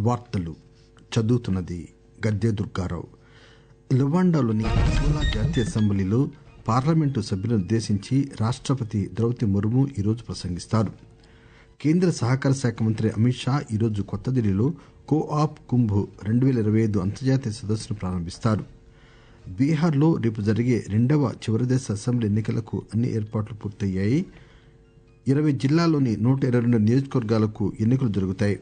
వార్తలు చదువుతున్నది గద్దె దుర్గారావు. లువాండాలోని అంగోలా జాతీయ అసెంబ్లీలో పార్లమెంటు సభ్యులను ఉద్దేశించి రాష్ట్రపతి ద్రౌపది ముర్ము ఈరోజు ప్రసంగిస్తారు. కేంద్ర సహకార శాఖ మంత్రి అమిత్ షా ఈరోజు కొత్త ఢిల్లీలో కో ఆప్ కుంభ్ రెండు వేల ఇరవై ఐదు అంతర్జాతీయ సదస్సును ప్రారంభిస్తారు. బీహార్లో రేపు జరిగే రెండవ చివరి దశ అసెంబ్లీ ఎన్నికలకు అన్ని ఏర్పాట్లు పూర్తయ్యాయి. ఇరవై జిల్లాల్లోని నూట ఇరవై రెండు నియోజకవర్గాలకు ఎన్నికలు జరుగుతాయి.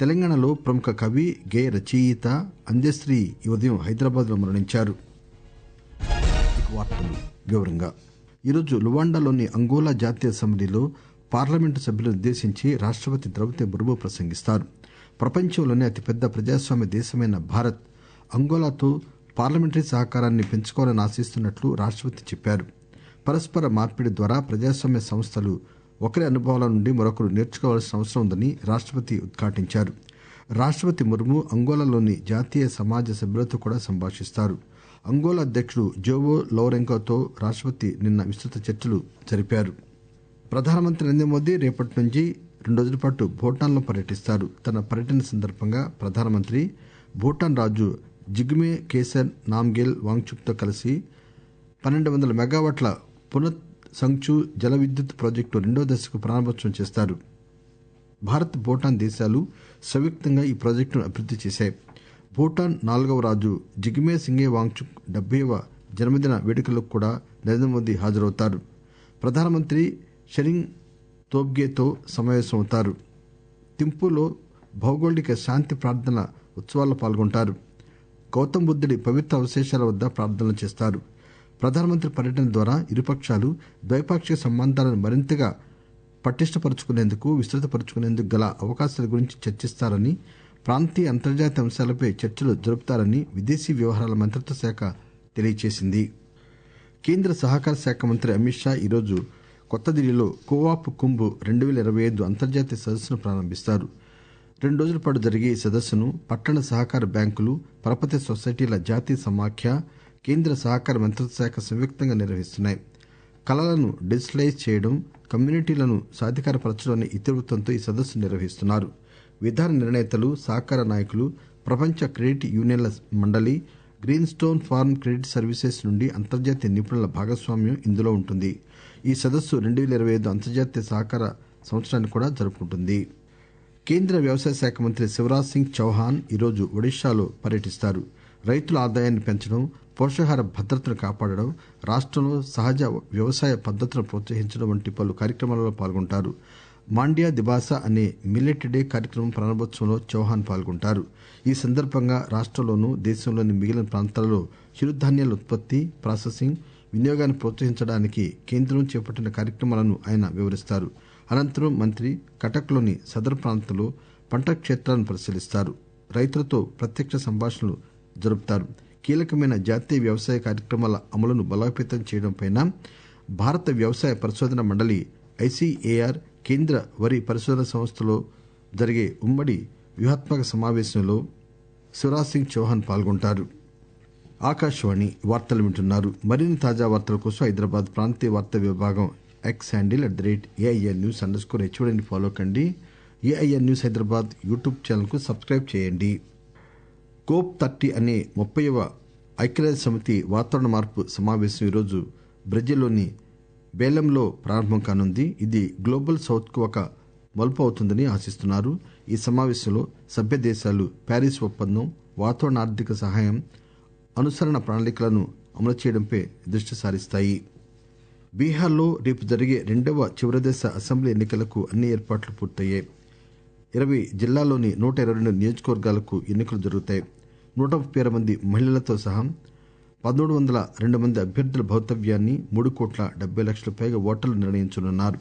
తెలంగాణలో ప్రముఖ కవి గేయ రచయిత అందశ్రీ ఈ ఉదయం హైదరాబాద్లో మరణించారు. ఈరోజు లువాండాలోని అంగోలా జాతీయ అసెంబ్లీలో పార్లమెంటు సభ్యులను ఉద్దేశించి రాష్ట్రపతి ద్రౌపది ముర్ము ప్రసంగిస్తారు. ప్రపంచంలోనే అతిపెద్ద ప్రజాస్వామ్య దేశమైన భారత్ అంగోలాతో పార్లమెంటరీ సహకారాన్ని పెంచుకోవాలని ఆశిస్తున్నట్లు రాష్ట్రపతి చెప్పారు. పరస్పర మార్పిడి ద్వారా ప్రజాస్వామ్య సంస్థలు ఒకరి అనుభవాల నుండి మరొకరు నేర్చుకోవాల్సిన అవసరం ఉందని రాష్ట్రపతి ఉద్ఘాటించారు. రాష్ట్రపతి ముర్ము అంగోలాలోని జాతీయ సమాజ సభ్యులతో కూడా సంభాషిస్తారు. అంగోలా అధ్యక్షుడు జోవో లౌరెంకోతో రాష్ట్రపతి నిన్న విస్తృత చర్చలు జరిపారు. ప్రధానమంత్రి నరేంద్ర మోదీ రేపటి నుంచి రెండు రోజుల పాటు భూటాన్లో పర్యటిస్తారు. తన పర్యటన సందర్భంగా ప్రధానమంత్రి భూటాన్ రాజు జిగ్మే కేసర్ నామ్గేల్ వాంగ్చుక్తో కలిసి పన్నెండు వందల మెగావాట్ల పునః సంగ్చు జల విద్యుత్ ప్రాజెక్టు రెండో దశకు ప్రారంభోత్సవం చేస్తారు. భారత్ భూటాన్ దేశాలు సంయుక్తంగా ఈ ప్రాజెక్టును అభివృద్ది చేశాయి. భూటాన్ నాలుగవ రాజు జిగ్మే సింగే వాంగ్చుక్ డెబ్బైవ జన్మదిన వేడుకలకు కూడా నరేంద్ర మోదీ హాజరవుతారు. ప్రధానమంత్రి షెరింగ్ తోబ్గేతో సమావేశమవుతారు. తింపులో భౌగోళిక శాంతి ప్రార్థన ఉత్సవాల్లో పాల్గొంటారు. గౌతమ్ బుద్ధుడి పవిత్ర అవశేషాల వద్ద ప్రార్థనలు చేస్తారు. ప్రధానమంత్రి పర్యటన ద్వారా ఇరుపక్షాలు ద్వైపాక్షిక సంబంధాలను మరింతగా పటిష్టపరుచుకునేందుకు విస్తృతపరుచుకునేందుకు గల అవకాశాల గురించి చర్చిస్తారని ప్రాంతీయ అంతర్జాతీయ అంశాలపై చర్చలు జరుపుతారని విదేశీ వ్యవహారాల మంత్రిత్వ శాఖ తెలియజేసింది కేంద్ర సహకార శాఖ మంత్రి అమిత్ షా ఈరోజు కొత్త ఢిల్లీలో కోవాప్ కుంభ్ రెండు వేల ఇరవై ఐదు అంతర్జాతీయ సదస్సును ప్రారంభిస్తారు. రెండు రోజుల పాటు జరిగే ఈ సదస్సును పట్టణ సహకార బ్యాంకులు పరపతి సొసైటీల జాతీయ సమాఖ్య కేంద్ర సహకార మంత్రిత్వ శాఖ సంయుక్తంగా నిర్వహిస్తున్నాయి. కళలను డిజిటలైజ్ చేయడం కమ్యూనిటీలను సాధికారపరచడం అనే ఇతివృత్తంతో ఈ సదస్సు నిర్వహిస్తున్నారు. విధాన నిర్ణేతలు సహకార నాయకులు ప్రపంచ క్రెడిట్ యూనియన్ల మండలి Green Stone Farm Credit Services నుండి అంతర్జాతీయ నిపుణుల భాగస్వామ్యం ఇందులో ఉంటుంది. ఈ సదస్సు రెండు వేల ఇరవై ఐదు అంతర్జాతీయ సహకార సంవత్సరాన్ని కూడా జరుపుకుంటుంది. కేంద్ర వ్యవసాయ శాఖ మంత్రి శివరాజ్ సింగ్ చౌహాన్ ఈరోజు ఒడిశాలో పర్యటిస్తారు. రైతుల ఆదాయాన్ని పెంచడం పోషకాహార భద్రతను కాపాడడం రాష్ట్రంలో సహజ వ్యవసాయ పద్ధతులను ప్రోత్సహించడం వంటి పలు కార్యక్రమాలలో పాల్గొంటారు. మాండ్యా దిబాస అనే మిల్లెట్ డే కార్యక్రమం ప్రారంభోత్సవంలో చౌహాన్ పాల్గొంటారు. ఈ సందర్భంగా రాష్టంలోనూ దేశంలోని మిగిలిన ప్రాంతాలలో చిరుధాన్యాల ఉత్పత్తి ప్రాసెసింగ్ వినియోగాన్ని ప్రోత్సహించడానికి కేంద్రం చేపట్టిన కార్యక్రమాలను ఆయన వివరిస్తారు. అనంతరం మంత్రి కటక్లోని సదర్ ప్రాంతంలో పంట క్షేత్రాలను పరిశీలిస్తారు. రైతులతో ప్రత్యక్ష సంభాషణలు జరుపుతారు. కీలకమైన జాతీయ వ్యవసాయ కార్యక్రమాల అమలును బలోపేతం చేయడంపై భారత వ్యవసాయ పరిశోధన మండలి ఐసీఏఆర్ కేంద్ర వరి పరిశోధన సంస్థలో జరిగే ఉమ్మడి వ్యూహాత్మక సమావేశంలో శివరాజ్ సింగ్ చౌహాన్ పాల్గొంటారు. ఆకాశవాణి వార్తలు వింటున్నారు. మరిన్ని తాజా వార్తల కోసం హైదరాబాద్ ప్రాంతీయ వార్తా విభాగం X handle at the rate AIR news underscore హెచ్ఓడిని follow కండి. ఏఐఎన్ న్యూస్ హైదరాబాద్ యూట్యూబ్ ఛానల్కు సబ్స్క్రైబ్ చేయండి. కోప్ థర్టీ అనే ముప్పైవ ఐక్యరాజ్య సమితి వాతావరణ మార్పు సమావేశం ఈరోజు బ్రెజిల్లోని బేలంలో ప్రారంభం కానుంది. ఇది గ్లోబల్ సౌత్కు ఒక మలుపు అవుతుందని ఆశిస్తున్నారు. ఈ సమావేశంలో సభ్య దేశాలు ప్యారిస్ ఒప్పందం వాతావరణ ఆర్థిక సహాయం అనుసరణ ప్రణాళికలను అమలు చేయడంపై దృష్టి సారిస్తాయి. బీహార్లో రేపు జరిగే రెండవ చివరి దశ అసెంబ్లీ ఎన్నికలకు అన్ని ఏర్పాట్లు పూర్తయ్యాయి. ఇరవై జిల్లాల్లోని నూట ఇరవై రెండు నియోజకవర్గాలకు ఎన్నికలు జరుగుతాయి. నూట ముప్పై ఆరు మంది మహిళలతో సహా పదమూడు వందల రెండు మంది అభ్యర్థుల భవితవ్యాన్ని మూడు కోట్ల డెబ్బై లక్షల పైగా ఓటర్లు నిర్ణయించనున్నారు.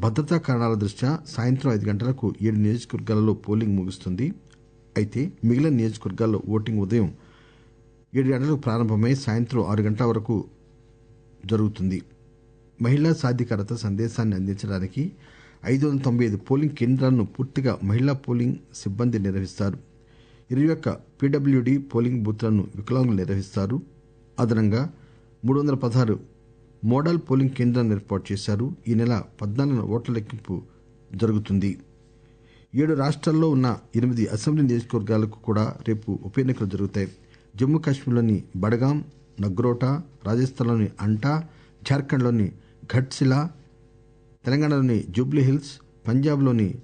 భద్రతా కారణాల దృష్ట్యా సాయంత్రం ఐదు గంటలకు ఏడు నియోజకవర్గాలలో పోలింగ్ ముగుస్తుంది. అయితే మిగిలిన నియోజకవర్గాల్లో ఓటింగ్ ఉదయం ఏడు గంటలకు ప్రారంభమై సాయంత్రం ఆరు గంటల వరకు జరుగుతుంది. మహిళా సాధికారత సందేశాన్ని అందించడానికి ఐదు వందల తొంభై ఐదు పోలింగ్ కేంద్రాలను పూర్తిగా మహిళా పోలింగ్ సిబ్బంది నిర్వహిస్తారు. ఇరవై ఒక్క పీడబ్ల్యూడి పోలింగ్ బూత్లను వికలాంగులు నిర్వహిస్తారు. అదనంగా మూడు వందల పదహారు మోడల్ పోలింగ్ కేంద్రాలను ఏర్పాటు చేశారు. ఈ నెల పద్నాలుగున ఓట్ల లెక్కింపు జరుగుతుంది. ఏడు రాష్ట్రాల్లో ఉన్న ఎనిమిది అసెంబ్లీ నియోజకవర్గాలకు కూడా రేపు ఉప ఎన్నికలు జరుగుతాయి. జమ్మూ కాశ్మీర్లోని బడగాం నగ్రోటా రాజస్థాన్లోని అంటా జార్ఖండ్లోని ఘట్సిలా తెలంగాణలోని జూబ్లీహిల్స్ పంజాబ్లోని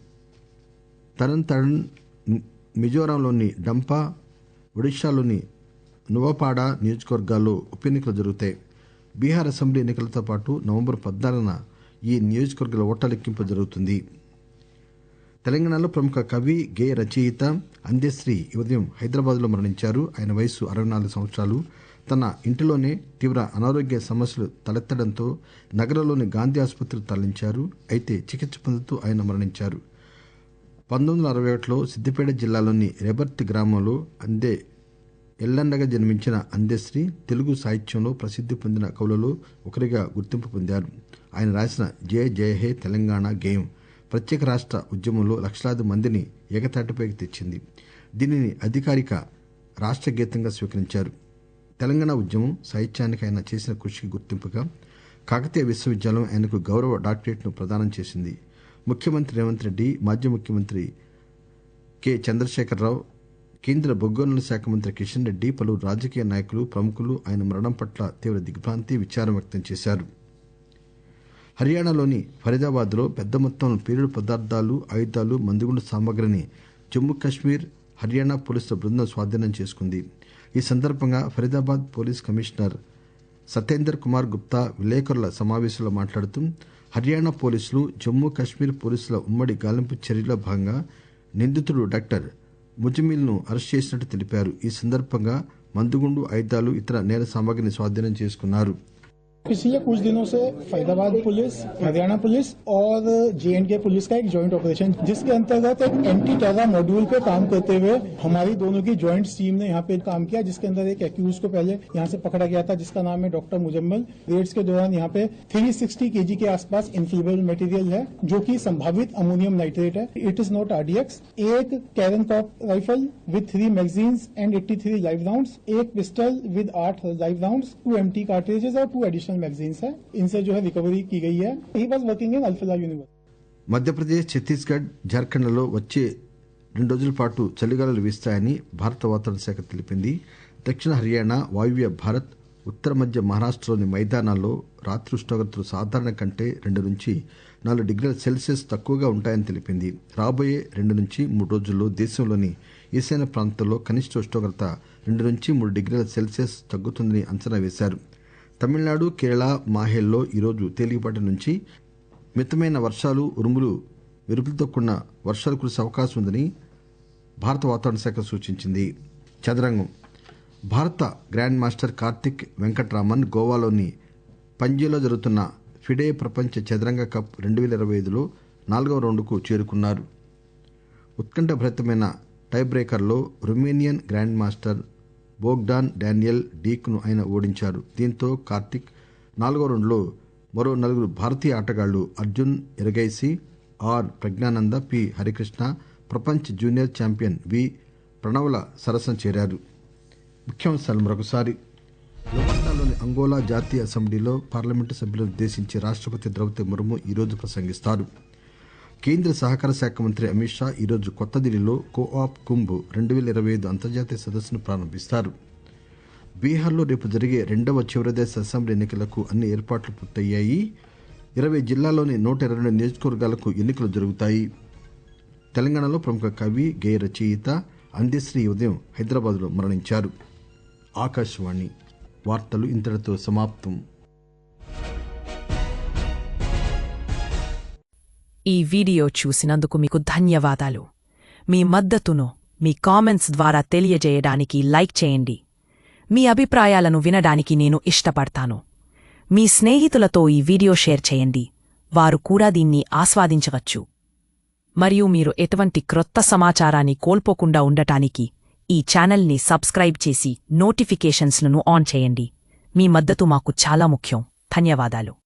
తరణ్ తరణ్ మిజోరాంలోని డంపా ఒడిశాలోని నువపాడ నియోజకవర్గాల్లో ఉప ఎన్నికలు జరుగుతాయి. బీహార్ అసెంబ్లీ ఎన్నికలతో పాటు నవంబర్ పద్నాలుగున ఈ నియోజకవర్గాల ఓట్ల లెక్కింపు జరుగుతుంది. తెలంగాణలో ప్రముఖ కవి గేయ రచయిత అందెశ్రీ ఈ ఉదయం హైదరాబాద్లో మరణించారు. ఆయన వయసు అరవై నాలుగు సంవత్సరాలు. తన ఇంటిలోనే తీవ్ర అనారోగ్య సమస్యలు తలెత్తడంతో నగరంలోని గాంధీ ఆసుపత్రికి తరలించారు. అయితే చికిత్స పొందుతూ ఆయన మరణించారు. పంతొమ్మిది వందల అరవై ఒకటిలో సిద్దిపేట జిల్లాలోని రేబర్తి గ్రామంలో అందే ఎల్లండగా జన్మించిన అందెశ్రీ తెలుగు సాహిత్యంలో ప్రసిద్ధి పొందిన కవులలో ఒకరిగా గుర్తింపు పొందారు. ఆయన రాసిన జయ జయ హే తెలంగాణ గేయం ప్రత్యేక రాష్ట్ర ఉద్యమంలో లక్షలాది మందిని ఏకతాటిపైకి తెచ్చింది. దీనిని అధికారిక రాష్ట్ర గీతంగా స్వీకరించారు. తెలంగాణ ఉద్యమం సాహిత్యానికి ఆయన చేసిన కృషికి గుర్తింపుగా కాకతీయ విశ్వవిద్యాలయం ఆయనకు గౌరవ డాక్టరేట్ను ప్రదానం చేసింది. ముఖ్యమంత్రి రేవంత్ రెడ్డి మాజీ ముఖ్యమంత్రి కె. చంద్రశేఖరరావు కేంద్ర బొగ్గోనుల శాఖ మంత్రి కిషన్ రెడ్డి పలువురు రాజకీయ నాయకులు ప్రముఖులు ఆయన మరణం పట్ల తీవ్ర దిగ్భ్రాంతి విచారం వ్యక్తం చేశారు. హర్యానాలోని ఫరీదాబాద్లో పెద్ద మొత్తంలో పేలుడు పదార్థాలు ఆయుధాలు మందుగుండు సామగ్రిని జమ్మూ కాశ్మీర్ హర్యానా పోలీసుల బృందం స్వాధీనం చేసుకుంది. ఈ సందర్భంగా ఫరీదాబాద్ పోలీస్ కమిషనర్ సతేందర్ కుమార్ గుప్తా విలేకరుల సమావేశంలో మాట్లాడుతూ హర్యానా పోలీసులు జమ్మూ కాశ్మీర్ పోలీసుల ఉమ్మడి గాలింపు చర్యలో భాగంగా నిందితుడు డాక్టర్ ముజమిల్ను అరెస్ట్ చేసినట్టు తెలిపారు. ఈ సందర్భంగా మందుగుండు ఆయుధాలు ఇతర నేర సామగ్రిని స్వాధీనం చేసుకున్నారు. पिछले कुछ दिनों से फरीदाबाद पुलिस, हरियाणा पुलिस और जे के पुलिस का एक ज्वाइंट ऑपरेशन जिसके अंतर्गत एक एंटी टेरर मॉड्यूल पे काम करते हुए हमारी दोनों की ज्वाइंट टीम ने यहाँ पे काम किया, जिसके अंदर एक एक्यूज को पहले यहाँ से पकड़ा गया था, जिसका नाम है डॉक्टर मुजम्मल रेड्स के दौरान यहाँ पे 360 सिक्सटी के आसपास इन्फ्लेमेबल मटेरियल है, जो की संभावित अमोनियम नाइट्रेट है। It is not RDX AK Krinkov rifle with three magazines and 83 live rounds एक पिस्टल विद आठ live round two empty cartridges और टू एडिशनल मैगजीन्स है इनसे जो है रिकवरी की गई है he was working in Alfalah university Madhya Pradesh Chhattisgarh జార్ఖండ్లలో వచ్చే రెండు రోజుల పాటు చలిగాలులు వీస్తాయని భారత వాతావరణ శాఖ తెలిపింది దక్షిణ హర్యానా వాయువ్య భారత్ ఉత్తర మధ్య మహారాష్టలోని మైదానాల్లో రాత్రి ఉష్ణోగ్రతలు సాధారణ కంటే రెండు నుంచి నాలుగు డిగ్రీల సెల్సియస్ తక్కువగా ఉంటాయని తెలిపింది రాబోయే రెండు నుంచి మూడు రోజుల్లో దేశంలోని ఈశాన్య ప్రాంతాల్లో కనిష్ట ఉష్ణోగ్రత రెండు నుంచి మూడు డిగ్రీల సెల్సియస్ తగ్గుతుందని అంచనా వేశారు తమిళనాడు కేరళ మాహేల్లో ఈరోజు తేలికపాటి నుంచి మితమైన వర్షాలు ఉరుములు మెరుపులతో కూడిన వర్షాలు కురిసే అవకాశం ఉందని భారత వాతావరణ శాఖ సూచించింది. చదరంగం. భారత గ్రాండ్ మాస్టర్ కార్తిక్ వెంకట్రామన్ గోవాలోని పంజీలో జరుగుతున్న ఫిడే ప్రపంచ చదరంగ కప్ రెండు వేల ఇరవై ఐదులో నాలుగవ రౌండ్కు చేరుకున్నారు. ఉత్కంఠభరితమైన టై బ్రేకర్లో Romanian grandmaster Bogdan Daniel డీక్ను ఆయన ఓడించారు. దీంతో కార్తిక్ నాలుగో రౌండ్లో మరో నలుగురు భారతీయ ఆటగాళ్ళు అర్జున్ ఎరగైసి ఆర్ ప్రజ్ఞానంద పి హరికృష్ణ ప్రపంచ జూనియర్ ఛాంపియన్ వి ప్రణవ్ల సరసన చేరారు. ముఖ్యాంశాలు మరొకసారి. లువాండాలోని అంగోలా జాతీయ అసెంబ్లీలో పార్లమెంటు సభ్యులను ఉద్దేశించి రాష్ట్రపతి ద్రౌపది ముర్ము ఈరోజు ప్రసంగిస్తారు. కేంద్ర సహకార శాఖ మంత్రి అమిత్ షా ఈరోజు కొత్త ఢిల్లీలో కో ఆప్ కుంభ్ రెండు వేల ఇరవై ఐదు అంతర్జాతీయ సదస్సును ప్రారంభిస్తారు. బీహార్లో రేపు జరిగే రెండవ చివరిదశ అసెంబ్లీ ఎన్నికలకు అన్ని ఏర్పాట్లు పూర్తయ్యాయి. ఇరవై జిల్లాల్లోని నూట ఇరవై రెండు నియోజకవర్గాలకు ఎన్నికలు జరుగుతాయి. తెలంగాణలో ప్రముఖ కవి గేయ రచయిత అందెశ్రీ ఉదయం హైదరాబాద్లో మరణించారు. ఆకాశవాణి వార్తలు ఇంతటితో సమాప్తం. ఈ వీడియో చూసినందుకు మీకు ధన్యవాదాలు. మీ మద్దతును మీ కామెంట్స్ ద్వారా తెలియజేయడానికి లైక్ చేయండి. మీ అభిప్రాయాలను వినడానికి నేను ఇష్టపడతాను. మీ స్నేహితులతో ఈ వీడియో షేర్ చేయండి. వారు కూడా దీన్ని ఆస్వాదించవచ్చు. మరియు మీరు ఎటువంటి క్రొత్త సమాచారాన్ని కోల్పోకుండా ఉండటానికి ఈ ఛానల్ని సబ్స్క్రైబ్ చేసి నోటిఫికేషన్స్లను ఆన్ చేయండి. మీ మద్దతు మాకు చాలా ముఖ్యం. ధన్యవాదాలు.